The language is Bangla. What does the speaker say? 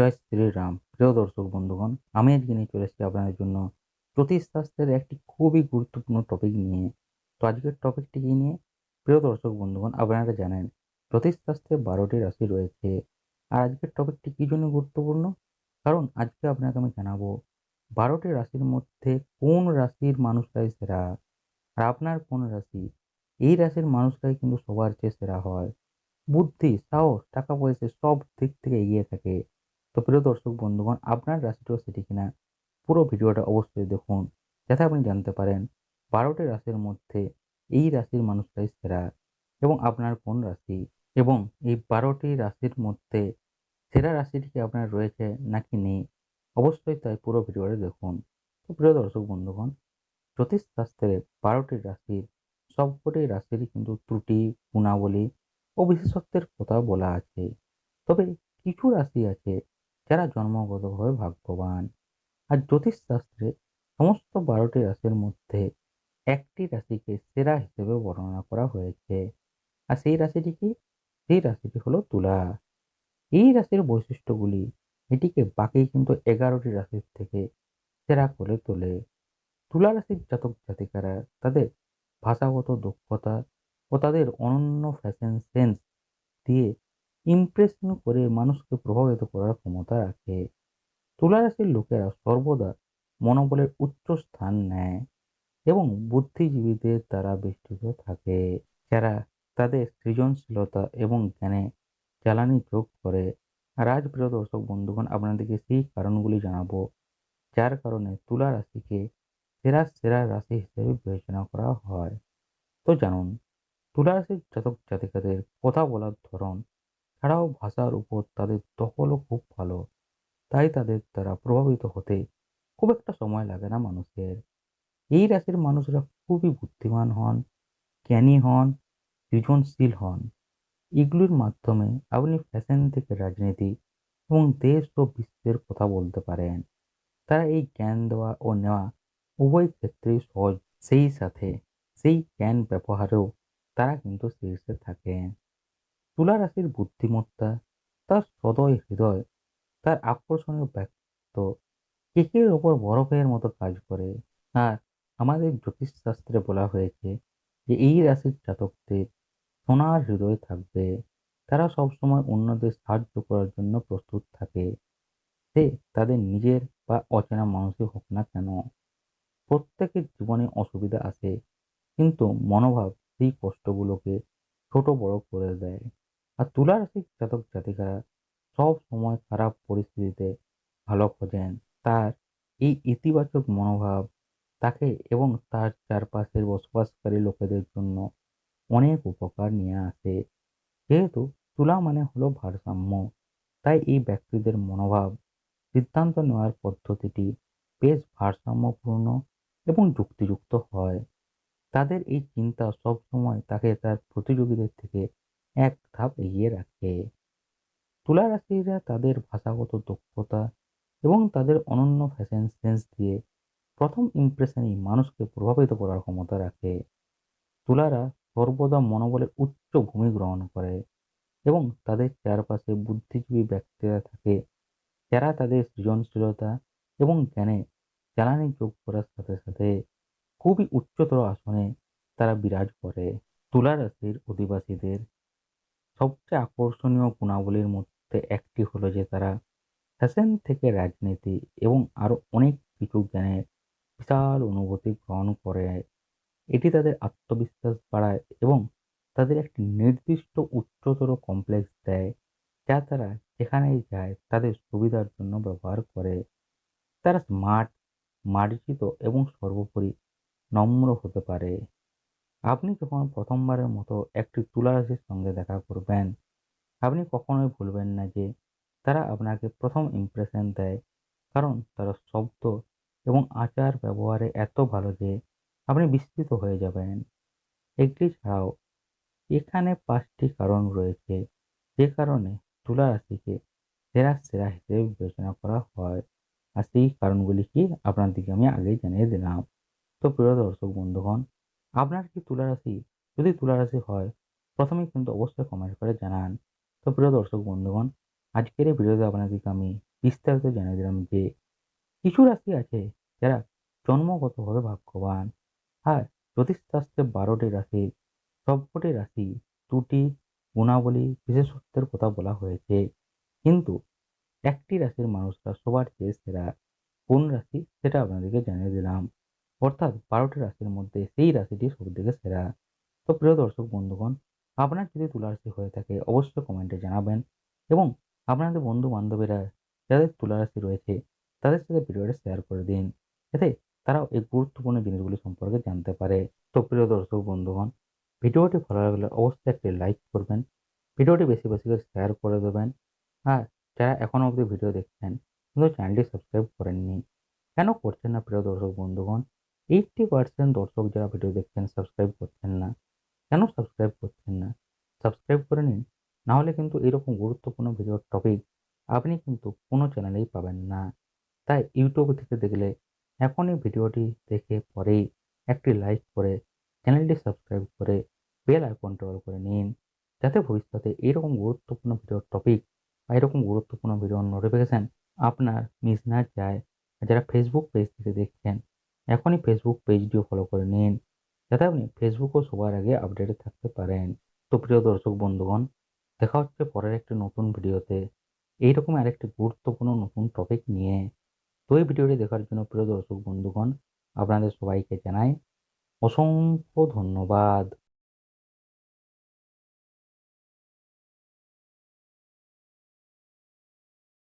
জয় শ্রীরাম প্রিয় দর্শক বন্ধুগণ, আমি আজকে নিয়ে চলে এসেছি আপনাদের জন্য জ্যোতিষশাস্ত্রের একটি খুবই গুরুত্বপূর্ণ টপিক নিয়ে। তো আজকের টপিকটি কি নিয়ে? প্রিয় দর্শক বন্ধুগণ, আপনারা জানেন জ্যোতিষশাস্ত্রে বারোটি রাশি রয়েছে। আর আজকের টপিকটি কী জন্য গুরুত্বপূর্ণ? কারণ আজকে আপনাকে আমি জানাব বারোটি রাশির মধ্যে কোন রাশির মানুষরাই সেরা? আর আপনার কোন রাশি? এই রাশির মানুষরাই কিন্তু সবার চেয়ে সেরা হয়। বুদ্ধি, সাহস, টাকা পয়সা সব দিক থেকে এগিয়ে থাকে। তো প্রিয় দর্শক বন্ধুগণ, আপনার রাশিটাও সেটি কিনা, পুরো ভিডিওটা অবশ্যই দেখুন যাতে আপনি জানতে পারেন বারোটি রাশির মধ্যে এই রাশির মানুষটাই সেরা এবং আপনার কোন রাশি এবং এই বারোটি রাশির মধ্যে সেরা রাশিটি কি আপনার রয়েছে নাকি নেই, অবশ্যই তাই পুরো ভিডিওটা দেখুন। তো প্রিয় দর্শক বন্ধুগণ, জ্যোতিষশাস্ত্রে বারোটি রাশির সবকটি রাশিরই কিন্তু ত্রুটি, গুণাবলী ও বিশেষত্বের কথা বলা আছে। তবে কিছু রাশি আছে যারা জন্মগতভাবে ভাগ্যবান। আর জ্যোতিষশাস্ত্রে সমস্ত বারোটি রাশির মধ্যে একটি রাশিকে সেরা হিসেবে বর্ণনা করা হয়েছে। আর সেই রাশিটি কি? সেই রাশিটি হলো তুলা। এই রাশির বৈশিষ্ট্যগুলি এটিকে বাকি কিন্তু এগারোটি রাশির থেকে সেরা করে তোলে। তুলা রাশির জাতক জাতিকারা তাদের ভাষাগত দক্ষতা ও তাদের অনন্য ফ্যাশন সেন্স দিয়ে ইমপ্রেশন করে মানুষকে প্রভাবিত করার ক্ষমতা রাখে। তুলা রাশির লোকেরা সর্বদা মনোবলের উচ্চ স্থান নেয় এবং বুদ্ধিজীবীদের দ্বারা বেষ্টিত থাকে, যারা তাদের সৃজনশীলতা এবং জ্ঞানে জ্বালানি যোগ করে। আজ দর্শক, বন্ধুগণ, আপনাদেরকে সেই কারণগুলি জানাব, যার কারণে তুলা রাশিকে সেরা সেরা রাশি হিসেবে বিবেচনা করা হয়। তো জানুন তুলা রাশির জাতক জাতিকাদের কথা বলার ধরন ছাড়াও ভাষার উপর তাদের দখলও খুব ভালো। তাই তাদের দ্বারা প্রভাবিত হতে খুব একটা সময় লাগে না মানুষের। এই রাশির মানুষরা খুবই বুদ্ধিমান হন, জ্ঞানী হন, সৃজনশীল হন। এগুলির মাধ্যমে আপনি ফ্যাশন থেকে রাজনীতি এবং দেশ ও বিশ্বের কথা বলতে পারেন। তারা এই জ্ঞান দেওয়া ও নেওয়া উভয় ক্ষেত্রেই সহজ। সেই সাথে সেই জ্ঞান ব্যবহারেও তারা কিন্তু শীর্ষে থাকেন। তুলা রাশির বুদ্ধিমত্তা, তার সদয় হৃদয়, তার আকর্ষণীয় ব্যক্ত কেকের ওপর বরফের মতো কাজ করে। আর আমাদের জ্যোতিষশাস্ত্রে বলা হয়েছে যে, এই রাশির জাতকদের সোনার হৃদয় থাকবে। তারা সবসময় অন্যদের সাহায্য করার জন্য প্রস্তুত থাকে। সে তাদের নিজের বা অচেনা মানুষই হোক না কেন। প্রত্যেকের জীবনে অসুবিধা আসে, কিন্তু মনোভাব সেই কষ্টগুলোকে ছোট বড় করে দেয়। আর তুলা রাশির জাতক জাতিকারা সব সময় খারাপ পরিস্থিতিতে ভালো খোঁজেন তার এই ইতিবাচক মনোভাব তাকে এবং তার চারপাশের বসবাসকারী লোকেদের জন্য অনেক উপকার নিয়ে আসে। যেহেতু তুলা মানে হলো ভারসাম্য, তাই এই ব্যক্তিদের মনোভাব সিদ্ধান্ত নেওয়ার পদ্ধতিটি বেশ ভারসাম্যপূর্ণ এবং যুক্তিযুক্ত হয়। তাদের এই চিন্তা সবসময় তাকে তার প্রতিযোগীদের থেকে এক ধাপ এগিয়ে রাখে। তুলা রাশিরা তাদের ভাষাগত দক্ষতা এবং তাদের অনন্য ফ্যাশন সেন্স দিয়ে প্রথম ইমপ্রেশনেই মানুষকে প্রভাবিত করার ক্ষমতা রাখে। তুলারা সর্বদা মনোবলের উচ্চ ভূমি গ্রহণ করে এবং তাদের চারপাশে বুদ্ধিজীবী ব্যক্তিরা থাকে। যারা তাদের সৃজনশীলতা এবং জ্ঞানে জ্বালানি যোগ করার সাথে সাথে খুবই উচ্চতর আসনে তারা বিরাজ করে। তুলা রাশির অধিবাসীদের সবচেয়ে আকর্ষণীয় গুণাবলীর মধ্যে একটি হলো যে তারা ফ্যাশন থেকে রাজনীতি এবং আরও অনেক কিছু জ্ঞানের বিশাল অনুভূতি গ্রহণ করে। এটি তাদের আত্মবিশ্বাস বাড়ায় এবং তাদের একটি নির্দিষ্ট উচ্চতর কমপ্লেক্স দেয়, যা তারা যেখানেই যায় তাদের সুবিধার জন্য ব্যবহার করে। তারা স্মার্ট মার্জিত এবং সর্বোপরি নম্র হতে পারে। আপনি যখন প্রথমবারের মতো একটি তুলা রাশির সঙ্গে দেখা করবেন, আপনি কখনোই ভুলবেন না যে তারা আপনাকে প্রথম ইমপ্রেশন দেয়। কারণ তারা শব্দ এবং আচার ব্যবহারে এত ভালো যে আপনি বিস্তৃত হয়ে যাবেন। এগুলি ছাড়াও এখানে পাঁচটি কারণ রয়েছে। যে কারণে তুলা রাশিকে সেরা সেরা হিসেবে বিবেচনা করা হয়। আর সেই কারণগুলি কি? আপনাদেরকে আমি আগেই জানিয়ে দিলাম। তো প্রিয় দর্শক বন্ধুগণ আপনার কি তুলা রাশি যদি তুলা রাশি হয়, প্রথমেই কিন্তু অবশ্যই কমেন্ট করে জানান। তো প্রিয় দর্শক বন্ধুগণ, আজকের এই ভিডিওতে আপনাদেরকে আমি বিস্তারিত জানিয়ে দিলাম যে কিছু রাশি আছে যারা জন্মগতভাবে ভাগ্যবান। আর জ্যোতিষশাস্ত্রে বারোটি রাশির সবকটি রাশি ত্রুটি গুণাবলী বিশেষত্বের কথা বলা হয়েছে। কিন্তু একটি রাশির মানুষরা সবার চেয়ে সেরা কোন রাশি সেটা আপনাদেরকে জানিয়ে দিলাম। অর্থাৎ বারোটি রাশির মধ্যে সেই রাশিটি সবথেকে সেরা। তো প্রিয় দর্শক, বন্ধুগণ, আপনার যদি তুলা রাশি হয়ে থাকে, অবশ্যই কমেন্টে জানাবেন এবং আপনাদের বন্ধু বান্ধবীরা যাদের তুলা রাশি রয়েছে, তাদের সাথে ভিডিওটা শেয়ার করে দিন। যাতে তারাও এই গুরুত্বপূর্ণ জিনিসগুলি সম্পর্কে জানতে পারে। তো প্রিয় দর্শক, বন্ধুগণ, ভিডিওটি ভালো লাগলে অবশ্যই একটি লাইক করবেন, ভিডিওটি বেশি বেশি করে শেয়ার করে দেবেন। আর যারা এখনও অবধি ভিডিও দেখছেন, কিন্তু চ্যানেলটি সাবস্ক্রাইব করেননি, কেন করছেন না প্রিয় দর্শক, বন্ধুগণ? এইটটি পার্সেন্ট দর্শক যারা ভিডিও দেখছেন সাবস্ক্রাইব করছেন না, কেন সাবস্ক্রাইব করছেন না? সাবস্ক্রাইব করে নিন নাহলে কিন্তু এরকম গুরুত্বপূর্ণ ভিডিওর টপিক আপনি কিন্তু কোনো চ্যানেলেই পাবেন না। তাই ইউটিউব থেকে দেখলে এখনই ভিডিওটি দেখে পরেই একটি লাইক করে চ্যানেলটি সাবস্ক্রাইব করে বেল আইকনটি অল করে নিন, যাতে ভবিষ্যতে এরকম গুরুত্বপূর্ণ ভিডিওর টপিক বা এরকম গুরুত্বপূর্ণ ভিডিওর নোটিফিকেশান আপনার মিস না যায়। যারা ফেসবুক পেজ থেকে দেখছেন এখনই ফেসবুক পেজটিও ফলো করে নিন, যাতে আপনি ফেসবুকও সবার আগে আপডেটে থাকতে পারেন। তো প্রিয় দর্শক বন্ধুগণ, দেখা হচ্ছে পরের একটি নতুন ভিডিওতে। এইরকম আরেকটি গুরুত্বপূর্ণ নতুন টপিক নিয়ে। তো এই ভিডিওটি দেখার জন্য প্রিয় দর্শক বন্ধুগণ, আপনাদের সবাইকে জানাই অসংখ্য ধন্যবাদ।